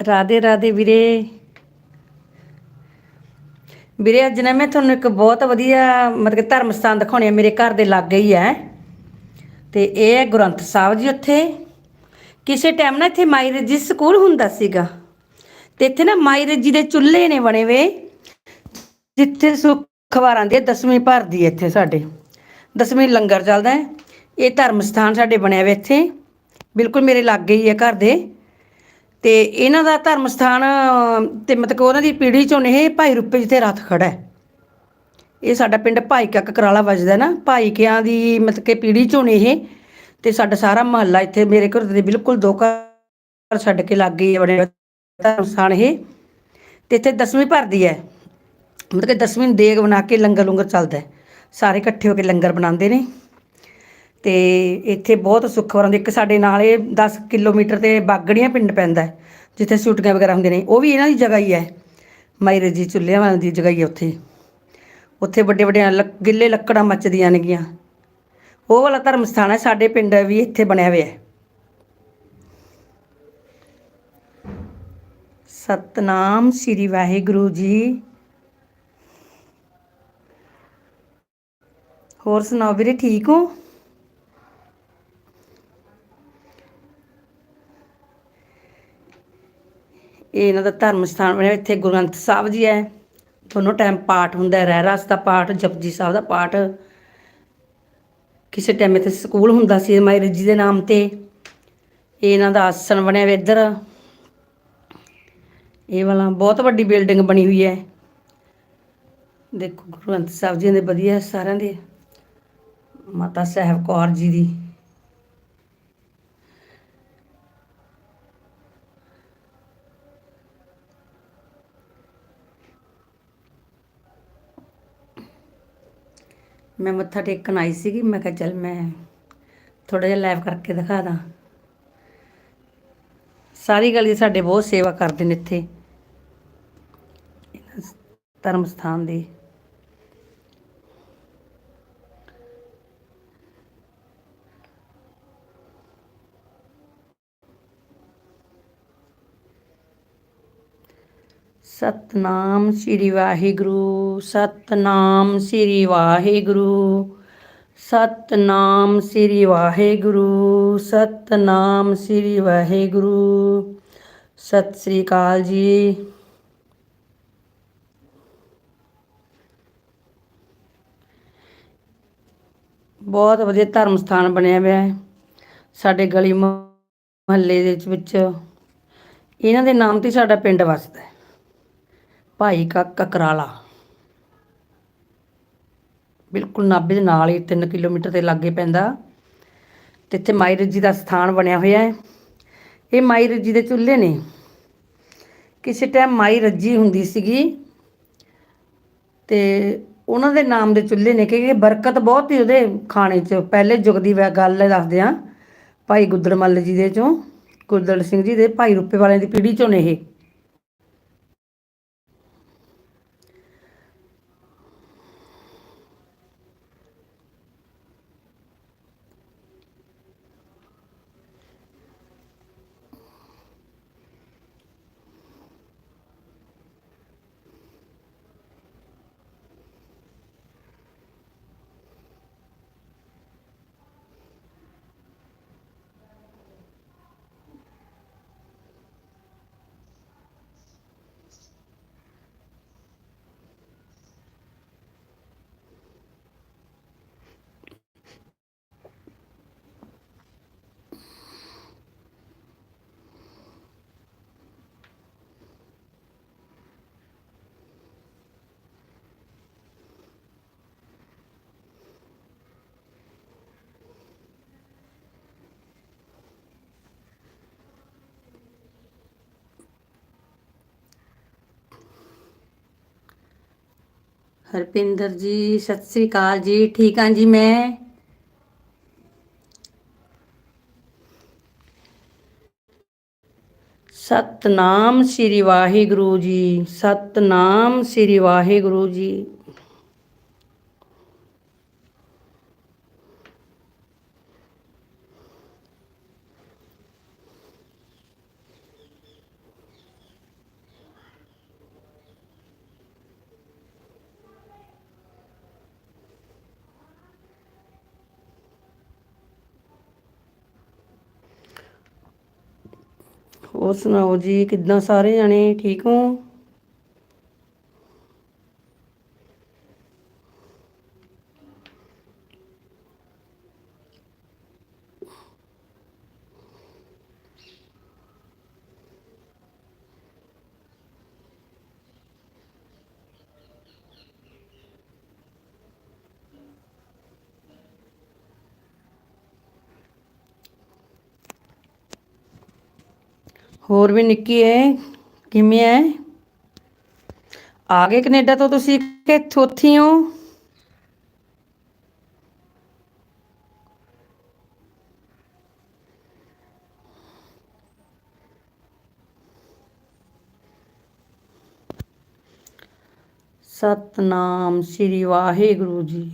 ਰਾਦੇ ਰਾਦੇ ਵੀਰੇ। ਵੀਰੇ, ਅੱਜ ਨਾ ਮੈਂ ਤੁਹਾਨੂੰ ਇੱਕ ਬਹੁਤ ਵਧੀਆ ਮਤਲਬ ਕਿ ਧਰਮ ਸਥਾਨ ਦਿਖਾਉਣੀ ਆ, ਮੇਰੇ ਘਰ ਦੇ ਲਾਗੇ ਹੀ ਹੈ ਤੇ ਇਹ ਹੈ ਗ੍ਰੰਥ ਸਾਹਿਬ ਜੀ ਉੱਥੇ। ਕਿਸੇ ਟਾਈਮ ਨਾ ਇੱਥੇ ਮਾਈ ਰਜੀ ਸਕੂਲ ਹੁੰਦਾ ਸੀਗਾ। ਤੇ ਇੱਥੇ ਨਾ ਮਾਈ ਰਜੀ ਦੇ ਚੁੱਲ੍ਹੇ ਨੇ ਬਣੇ ਵੇ, ਜਿੱਥੇ ਸੁਖਵਾਰਾਂ ਦੀ, ਦਸਵੀਂ ਭਰਦੀ ਹੈ ਇੱਥੇ ਸਾਡੇ। ਦਸਵੀਂ ਲੰਗਰ ਚੱਲਦਾ ਹੈ। ਇਹ ਧਰਮ ਸਥਾਨ ਸਾਡੇ ਬਣਿਆ ਵੇ ਇੱਥੇ। ਬਿਲਕੁਲ ਮੇਰੇ ਲਾਗੇ ਹੀ ਹੈ ਘਰ ਦੇ। ਤੇ ਇਹਨਾਂ ਦਾ ਧਰਮ ਸਥਾਨ ਅ, ਤੇ ਮਤਲਬ ਕਿ ਉਹਨਾਂ ਦੀ ਪੀੜ੍ਹੀ ਚੋਂ ਇਹ ਭਾਈ ਰੂਪੇ ਜਿੱਥੇ ਰੱਥ ਖੜਾ ਹੈ। ਇਹ ਸਾਡਾ ਪਿੰਡ ਭਾਈ ਕੱਕ ਕਰਾਲਾ ਵੱਜਦਾ ਨਾ ਭਾਈ ਕਿਆਂ ਦੀ ਮਤਲਬ ਕਿ ਪੀੜ੍ਹੀ ਚੋਂ ਇਹ। ਤੇ ਸਾਡਾ ਸਾਰਾ ਮਹੱਲਾ ਇੱਥੇ ਮੇਰੇ ਘਰ ਦੇ ਬਿਲਕੁਲ ਦੋ ਘਰ ਛੱਡ ਕੇ ਲੱਗ ਗਈ ਬਣੇ ਧਰਮ ਸਥਾਨ ਇਹ। ਤੇ ਇੱਥੇ ਦਸਵੀਂ ਭਰਦੀ ਹੈ। ਮਤਲਬ ਕਿ ਦਸਵੀਂ ਨੂੰ ਦੇਗ ਬਣਾ ਕੇ ਲੰਗਰ ਲੰਗਰ ਚੱਲਦਾ ਸਾਰੇ ਇਕੱਠੇ ਹੋ ਕੇ ਲੰਗਰ ਬਣਾਉਂਦੇ ਨੇ। ਤੇ ਇੱਥੇ ਬਹੁਤ ਸੁੱਖ ਵਰਾਂ ਦੇ ਇੱਕ ਸਾਡੇ ਨਾਲ ਇਹ 10 ਕਿਲੋਮੀਟਰ ਤੇ ਬਾਗੜੀਆਂ ਪਿੰਡ ਪੈਂਦਾ ਜਿੱਥੇ ਸ਼ੂਟਿੰਗਾਂ ਵਗੈਰਾ ਹੁੰਦੀਆਂ ਨੇ। ਉਹ ਵੀ ਇਹਨਾਂ ਦੀ ਜਗ੍ਹਾ ਹੀ ਹੈ। ਮਾਇਰੇ ਜੀ, ਚੁੱਲ੍ਹਿਆਂ ਵਾਲਿਆਂ ਦੀ ਜਗ੍ਹਾ ਹੀ ਹੈ ਉੱਥੇ। ਉੱਥੇ ਵੱਡੇ ਵੱਡੀਆਂ ਗਿੱਲੇ ਲੱਕੜਾਂ ਮੱਚਦੀਆਂ ਨੇਗੀਆਂ। ਉਹ ਵਾਲਾ ਧਰਮ ਸਥਾਨ ਹੈ, ਸਾਡੇ ਪਿੰਡ ਵੀ ਇੱਥੇ ਬਣਿਆ ਹੋਇਆ ਹੈ। ਸਤਨਾਮ ਸ੍ਰੀ ਵਾਹਿਗੁਰੂ ਜੀ। ਹੋਰ ਸੁਣਾਓ ਵੀਰੇ, ਠੀਕ ਹੋ? ਇਹ ਇਹਨਾਂ ਦਾ ਧਰਮ ਸਥਾਨ ਬਣਿਆ ਇੱਥੇ ਗੁਰੂ ਗ੍ਰੰਥ ਸਾਹਿਬ ਜੀ ਹੈ। ਦੋਨੋਂ ਟਾਈਮ ਪਾਠ ਹੁੰਦਾ ਹੈ ਰਹਿਰਾਸ ਦਾ ਪਾਠ, ਜਪਜੀ ਸਾਹਿਬ ਦਾ ਪਾਠ। ਕਿਸੇ ਟਾਈਮ ਇੱਥੇ ਸਕੂਲ ਹੁੰਦਾ ਸੀ ਮਾਇਰ ਜੀ ਦੇ ਨਾਮ ਤੇ। ਇਹ ਇਹਨਾਂ ਦਾ ਆਸਣ ਬਣਿਆ ਹੋਇਆ ਇੱਧਰ। ਇਹ ਵਾਲਾ ਬਹੁਤ ਵੱਡੀ ਬਿਲਡਿੰਗ ਬਣੀ ਹੋਈ ਹੈ। ਦੇਖੋ ਗੁਰੂ ਗ੍ਰੰਥ ਸਾਹਿਬ ਜੀ ਦੇ ਵਧੀਆ ਸਾਰਿਆਂ ਦੇ। ਮਾਤਾ ਸਾਹਿਬ ਕੌਰ ਜੀ ਦੀ। ਮੈਂ ਮੱਥਾ ਟੇਕਣ ਆਈ ਸੀਗੀ, ਮੈਂ ਕਿਹਾ ਚੱਲ ਮੈਂ ਥੋੜਾ ਜਿਹਾ ਲਾਈਵ ਕਰਕੇ ਦਿਖਾ ਦਾਂ। ਸਾਰੀ ਗਲੀ ਸਾਡੇ ਬਹੁਤ ਸੇਵਾ ਕਰਦੇ ਨੇ ਇੱਥੇ। ਧਰਮ ਸਥਾਨ ਦੀ। ਸਤਨਾਮ ਸ੍ਰੀ ਵਾਹਿਗੁਰੂ, ਸਤਨਾਮ ਸ੍ਰੀ ਵਾਹਿਗੁਰੂ, ਸਤਨਾਮ ਸ੍ਰੀ ਵਾਹਿਗੁਰੂ, ਸਤਨਾਮ ਸ੍ਰੀ ਵਾਹਿਗੁਰੂ। ਸਤਿ ਸ੍ਰੀ ਅਕਾਲ ਜੀ। ਬਹੁਤ ਵਧੀਆ ਧਰਮ ਸਥਾਨ ਬਣਿਆ ਹੋਇਆ ਹੈ ਸਾਡੇ ਗਲੀ ਮੁਹੱਲੇ ਦੇ ਵਿੱਚ। ਇਹਨਾਂ ਦੇ ਨਾਮ ਤੇ ਸਾਡਾ ਪਿੰਡ ਵਸਦਾ ਹੈ। ਭਾਈ ਕਾ ਕਕਰਾਲਾ। ਬਿਲਕੁਲ ਨਾਭੇ ਦੇ ਨਾਲ ਹੀ 3 ਕਿਲੋਮੀਟਰ ਦੇ ਲਾਗੇ ਪੈਂਦਾ। ਤੇ ਇੱਥੇ ਮਾਈ ਰੱਜੀ ਦਾ ਸਥਾਨ ਬਣਿਆ ਹੋਇਆ ਹੈ। ਇਹ ਮਾਈ ਰੱਜੀ ਦੇ ਚੁੱਲ੍ਹੇ ਨੇ। ਕਿਸੇ ਟਾਈਮ ਮਾਈ ਰੱਜੀ ਹੁੰਦੀ ਸੀਗੀ। ਤੇ ਉਹਨਾਂ ਦੇ ਨਾਮ ਦੇ ਚੁੱਲ੍ਹੇ ਨੇ ਕਿ ਬਰਕਤ ਬਹੁਤ ਹੀ ਉਹਦੇ ਖਾਣੇ 'ਚ, ਪਹਿਲੇ ਯੁੱਗ ਦੀ ਵੈ- ਗੱਲ ਦੱਸਦੇ ਆ ਭਾਈ ਗੁੱਦੜਮੱਲ ਜੀ ਦੇ ਚੋਂ ਗੁਰਦੜ ਸਿੰਘ ਜੀ ਦੇ ਭਾਈ ਰੂਪੇ ਵਾਲਿਆਂ ਦੀ ਪੀੜ੍ਹੀ ਚੋਂ ਨੇ ਇਹ। ਹਰਪਿੰਦਰ ਜੀ ਸਤਿ ਸ੍ਰੀ ਅਕਾਲ ਜੀ ਠੀਕ ਹਾਂ ਜੀ ਮੈਂ ਸਤਨਾਮ ਸ੍ਰੀ ਵਾਹਿਗੁਰੂ ਜੀ ਸਤਨਾਮ ਸ੍ਰੀ ਵਾਹਿਗੁਰੂ ਜੀ ਹੋਰ ਸੁਣਾਓ ਜੀ ਕਿੱਦਾਂ ਸਾਰੇ ਜਾਣੇ ਠੀਕ ਹੋ? ਹੋਰ ਵੀ ਨਿੱਕੀ ਹੈ ਕਿਵੇਂ ਹੈ ਆ ਗਏ ਕੈਨੇਡਾ ਤੋਂ ਤੁਸੀਂ ਕਿ ਥੋਥੀ ਹੋ? ਸਤਨਾਮ ਸ੍ਰੀ ਵਾਹਿਗੁਰੂ ਜੀ।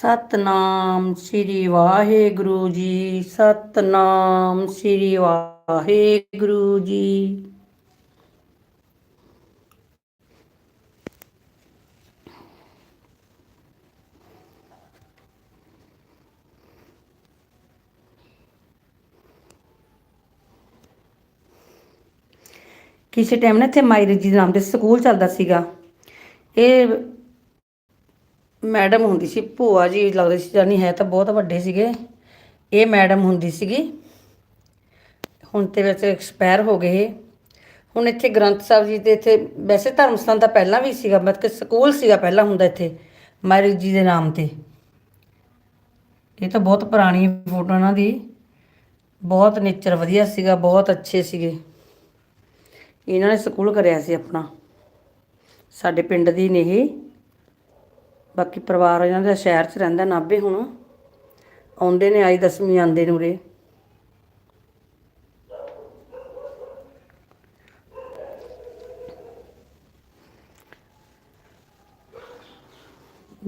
ਸਤਨਾਮ ਸ੍ਰੀ ਵਾਹਿਗੁਰੂ ਜੀ, ਸਤਨਾਮ ਸ੍ਰੀ ਵਾਹਿਗੁਰੂ ਜੀ। ਕਿਸੇ ਟਾਈਮ ਨਾ ਇੱਥੇ ਮਾਇਰੀ ਜੀ ਦੇ ਨਾਮ ਤੇ ਸਕੂਲ ਚੱਲਦਾ ਸੀਗਾ। ਇਹ ਮੈਡਮ ਹੁੰਦੀ ਸੀ, ਭੂਆ ਜੀ ਲੱਗਦੇ ਸੀ, ਜਾਨੀ ਹੈ ਤਾਂ ਬਹੁਤ ਵੱਡੇ ਸੀਗੇ। ਇਹ ਮੈਡਮ ਹੁੰਦੀ ਸੀਗੀ। ਹੁਣ ਤੇ ਵੈਸੇ ਐਕਸਪਾਇਰ ਹੋ ਗਏ। ਹੁਣ ਇੱਥੇ ਗ੍ਰੰਥ ਸਾਹਿਬ ਜੀ ਦੇ ਇੱਥੇ, ਵੈਸੇ ਧਰਮ ਸਥਾਨ ਤਾਂ ਪਹਿਲਾਂ ਵੀ ਸੀਗਾ, ਮਤਲਬ ਕਿ ਸਕੂਲ ਸੀਗਾ ਪਹਿਲਾਂ ਹੁੰਦਾ ਇੱਥੇ ਮਾਇਰੀ ਜੀ ਦੇ ਨਾਮ ਤੇ। ਇਹ ਤਾਂ ਬਹੁਤ ਪੁਰਾਣੀ ਫੋਟੋ ਇਹਨਾਂ ਦੀ। ਬਹੁਤ ਨੇਚਰ ਵਧੀਆ ਸੀਗਾ, ਬਹੁਤ ਅੱਛੇ ਸੀਗੇ। ਇਹਨਾਂ ਨੇ ਸਕੂਲ ਕਰਿਆ ਸੀ ਆਪਣਾ। ਸਾਡੇ ਪਿੰਡ ਦੀ ਨੇ ਇਹ ਬਾਕੀ ਪਰਿਵਾਰ ਇਹਨਾਂ ਦਾ ਸ਼ਹਿਰ 'ਚ ਰਹਿੰਦਾ, ਨਾਭੇ ਹੁਣ। ਆਉਂਦੇ ਨੇ, ਆਈ ਦਸਵੀਂ, ਆਉਂਦੇ ਨੇ ਉਰੇ।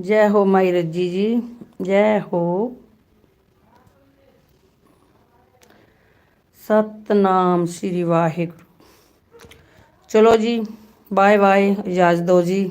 ਜੈ ਹੋ ਮਾਈ ਰੱਜੀ ਜੀ, ਜੈ ਹੋ। ਸਤਨਾਮ ਸ੍ਰੀ ਵਾਹਿਗੁਰੂ। ਚਲੋ ਜੀ ਬਾਏ ਬਾਏ ਇਜਾਜ਼ਤ ਦਿਓ ਜੀ।